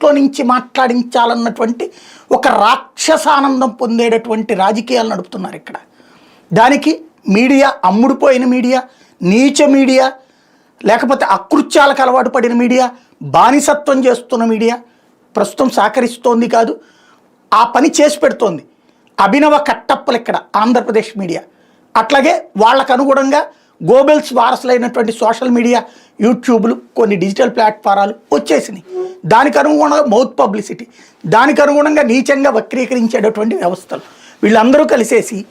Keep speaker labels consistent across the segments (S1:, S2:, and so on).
S1: నోట్లో నుంచి మాట్లాడించాలన్నటువంటి ఒక రాక్షసానందం పొందేటటువంటి రాజకీయాలు నడుపుతున్నారు ఇక్కడ. దానికి మీడియా అమ్ముడుపోయిన మీడియా నీచ మీడియా లేకపోతే అకృత్యాలకు అలవాటు పడిన మీడియా బానిసత్వం చేస్తున్న మీడియా ప్రస్తుతం సహకరిస్తోంది కాదు ఆ పని చేసి పెడుతోంది. అభినవ కట్టప్పలు ఇక్కడ ఆంధ్రప్రదేశ్ మీడియా. అట్లాగే వాళ్ళకు అనుగుణంగా గోబెల్స్ వారసులైనటువంటి సోషల్ మీడియా యూట్యూబ్లు కొన్ని డిజిటల్ ప్లాట్ఫారాలు వచ్చేసినాయి. దానికి అనుగుణంగా మౌత్ పబ్లిసిటీ దానికి అనుగుణంగా నీచంగా వక్రీకరించేటటువంటి వ్యవస్థలు. వీళ్ళందరూ కలిసేసి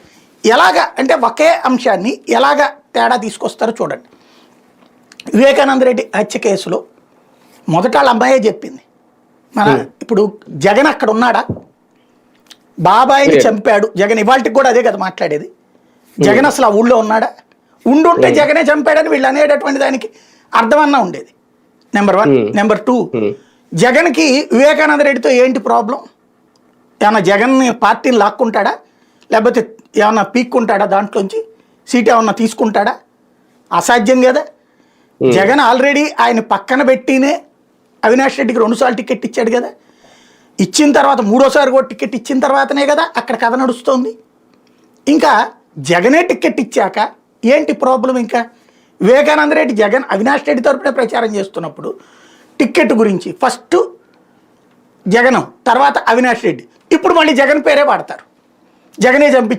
S1: ఎలాగా అంటే ఒకే అంశాన్ని ఎలాగా తేడా తీసుకొస్తారో చూడండి. వివేకానంద రెడ్డి హత్య కేసులో మొదట వాళ్ళ అమ్మాయే చెప్పింది. మన ఇప్పుడు జగన్ అక్కడ ఉన్నాడా? బాబాయిని. చంపాడు. జగన్ ఇవాళకి కూడా అదే కదా మాట్లాడేది. జగన్ అసలు ఆ ఊళ్ళో ఉన్నాడా? ఉండుంటే జగనే చంపాడని వీళ్ళు అనేటటువంటి దానికి అర్థమన్నా ఉండేది. Number one. Number two. జగన్కి వివేకానంద రెడ్డితో ఏంటి ప్రాబ్లం? ఏమన్నా జగన్ని పార్టీని లాక్కుంటాడా? లేకపోతే ఏమన్నా పీక్కుంటాడా దాంట్లోంచి? సీట్ ఏమన్నా తీసుకుంటాడా? అసాధ్యం కదా. జగన్ ఆల్రెడీ ఆయన పక్కన పెట్టినే అవినాష్ రెడ్డికి రెండుసార్లు టికెట్ ఇచ్చాడు కదా. ఇచ్చిన తర్వాత మూడోసారి కూడా టికెట్ ఇచ్చిన తర్వాతనే కదా అక్కడ కథ నడుస్తోంది. ఇంకా జగనే టికెట్ ఇచ్చాక ఏంటి ప్రాబ్లం ఇంకా? వివేకానంద రెడ్డి జగన్ అవినాష్ రెడ్డి తరపునే ప్రచారం చేస్తున్నప్పుడు టిక్కెట్ గురించి. ఫస్ట్ జగనం తర్వాత అవినాష్ రెడ్డి. ఇప్పుడు మళ్ళీ జగన్ పేరే వాడతారు. జగనే చంపించి